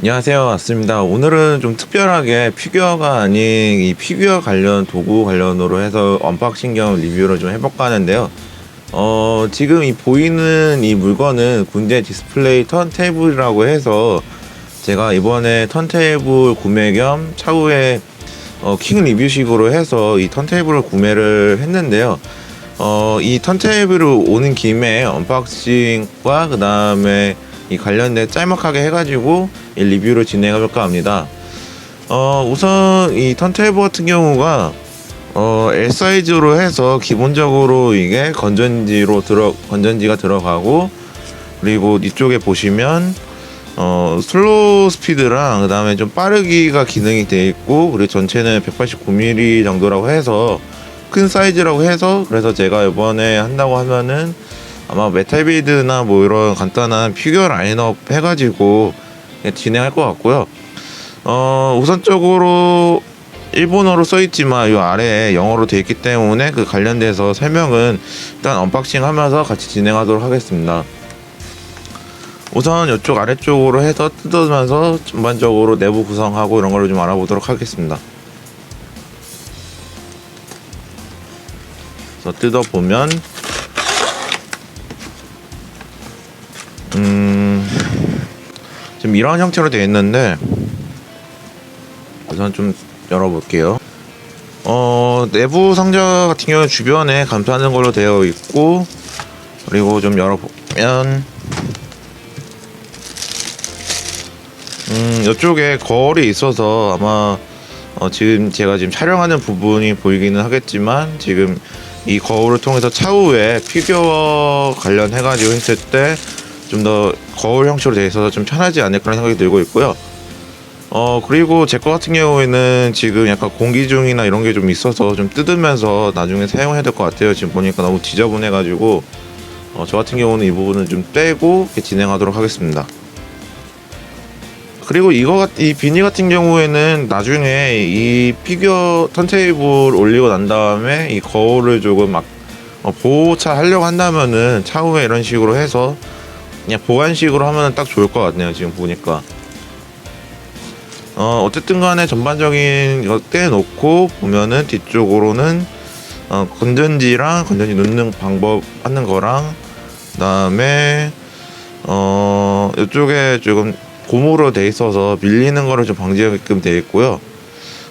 안녕하세요. 왔습니다. 오늘은 좀 특별하게 피규어가 아닌 이 피규어 관련 도구 관련으로 해서 언박싱 겸 리뷰를 좀 해볼까 하는데요. 어, 지금 이 보이는 이 물건은 군대 디스플레이 턴테이블이라고 해서 제가 이번에 턴테이블 구매 겸 차후에 어, 킹 리뷰식으로 해서 이 턴테이블을 구매를 했는데요. 어, 이 턴테이블을 오는 김에 언박싱과 그 다음에 이 관련된 짤막하게 해가지고 이 리뷰를 진행해볼까 합니다. 어, 우선 이 턴테이블 같은 경우가 어, L 사이즈로 해서 기본적으로 이게 건전지로 들어 건전지가 들어가고 그리고 이쪽에 보시면 어, 슬로우 스피드랑 그다음에 좀 빠르기가 기능이 되어 있고 그리고 전체는 189mm 정도라고 해서 큰 사이즈라고 해서 그래서 제가 이번에 한다고 하면은 아마 메탈비드나 뭐 이런 간단한 피규어 라인업 해가지고 진행할 것 같고요. 어, 우선적으로 일본어로 써 있지만 이 아래에 영어로 되어 있기 때문에 그 관련돼서 설명은 일단 언박싱 하면서 같이 진행하도록 하겠습니다. 우선 이쪽 아래쪽으로 해서 뜯으면서 전반적으로 내부 구성하고 이런 걸로 좀 알아보도록 하겠습니다. 그래서 뜯어보면 음 지금 이런 형태로 되어 있는데 우선 좀 열어볼게요. 어 내부 상자 같은 경우는 주변에 감싸는 걸로 되어 있고 그리고 좀 열어보면 음 이쪽에 거울이 있어서 아마 어, 지금 제가 지금 촬영하는 부분이 보이기는 하겠지만 지금 이 거울을 통해서 차후에 피규어 관련해가지고 했을 때 좀 더 거울 형식으로 되어 있어서 좀 편하지 않을까 생각이 들고 있고요. 어 그리고 제 거 같은 경우에는 지금 약간 공기 중이나 이런 게 좀 있어서 좀 뜯으면서 나중에 사용해야 될 것 같아요. 지금 보니까 너무 지저분해가지고 어, 저 같은 경우는 이 부분은 좀 빼고 진행하도록 하겠습니다. 그리고 이거 같- 이 비니 같은 경우에는 나중에 이 피규어 턴테이블 올리고 난 다음에 이 거울을 조금 막 어, 보호차 하려고 한다면은 차후에 이런 식으로 해서 그냥 보관식으로 하면은 딱 좋을 것 같네요. 지금 보니까. 어, 어쨌든 간에 전반적인 이거 떼놓고 보면은 뒤쪽으로는 어, 건전지랑 건전지 넣는 방법 하는 거랑 그다음에 어, 이쪽에 조금 고무로 돼 있어서 밀리는 거를 좀 방지하게끔 돼 있고요.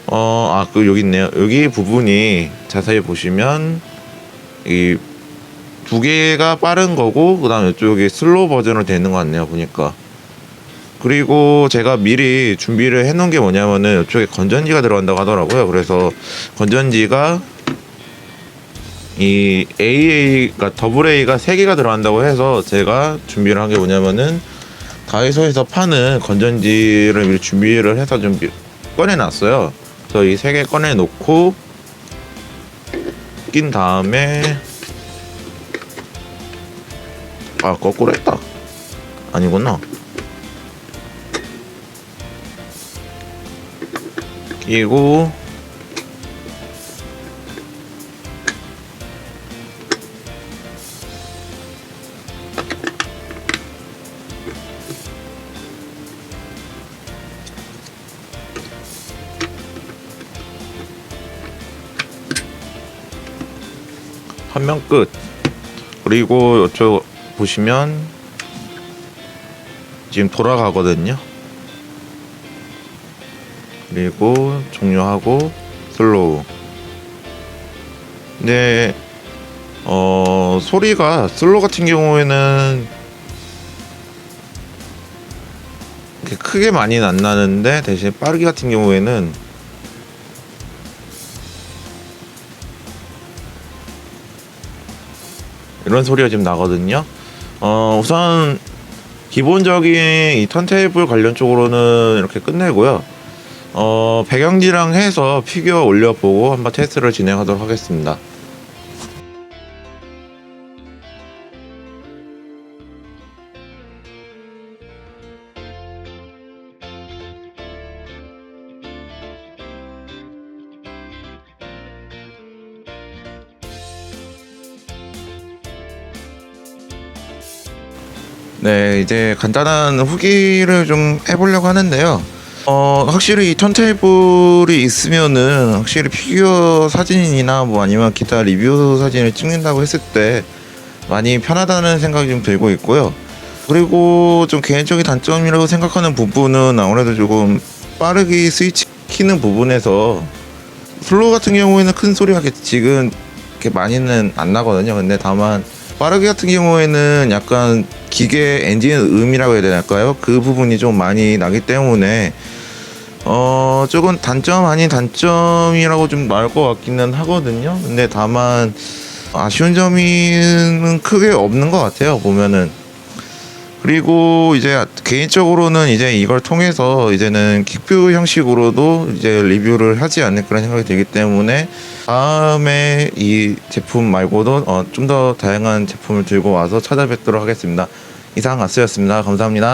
어, 아, 그 여기 있네요. 여기 부분이 자세히 보시면 이 두 개가 빠른 거고 그다음 이쪽이 슬로우 버전으로 돼 있는 것 같네요. 보니까. 그리고 제가 미리 준비를 해놓은 게 뭐냐면은 이쪽에 건전지가 들어간다고 하더라고요. 그래서 건전지가 이 AA가 더블 A가 세 개가 들어간다고 해서 제가 준비를 한 게 뭐냐면은 다이소에서 파는 건전지를 미리 준비를 해서 좀 미- 꺼내놨어요. 그래서 이세개 꺼내 놓고 낀 다음에 아 거꾸로 했다. 아니구나. 끼고 한 명 끝. 그리고 이쪽 보시면 지금 돌아가거든요. 그리고 종료하고 슬로우. 근데 어 소리가 슬로우 같은 경우에는 크게 많이는 안 나는데 대신 빠르기 같은 경우에는 이런 소리가 지금 나거든요. 어 우선 기본적인 이 턴테이블 관련 쪽으로는 이렇게 끝내고요. 어, 배경지랑 해서 피규어 올려보고 한번 테스트를 진행하도록 하겠습니다. 네, 이제 간단한 후기를 좀 해보려고 하는데요. 어, 확실히 이 턴테이블이 있으면은 확실히 피규어 사진이나 뭐 아니면 기타 리뷰 사진을 찍는다고 했을 때 많이 편하다는 생각이 좀 들고 있고요. 그리고 좀 개인적인 단점이라고 생각하는 부분은 아무래도 조금 빠르게 스위치 키는 부분에서 플로우 같은 경우에는 큰 소리가 지금 이렇게 많이는 안 나거든요. 근데 다만 빠르게 같은 경우에는 약간 기계 엔진 음이라고 해야 될까요? 그 부분이 좀 많이 나기 때문에 어 조금 단점 아닌 단점이라고 좀 나올 것 같기는 하거든요. 근데 다만 아쉬운 점이 크게 없는 것 같아요. 보면은 그리고 이제 개인적으로는 이제 이걸 통해서 이제는 킥뷰 형식으로도 이제 리뷰를 하지 않을 그런 생각이 들기 때문에 다음에 이 제품 말고도 어, 좀 더 다양한 제품을 들고 와서 찾아뵙도록 하겠습니다. 이상 아스였습니다. 감사합니다.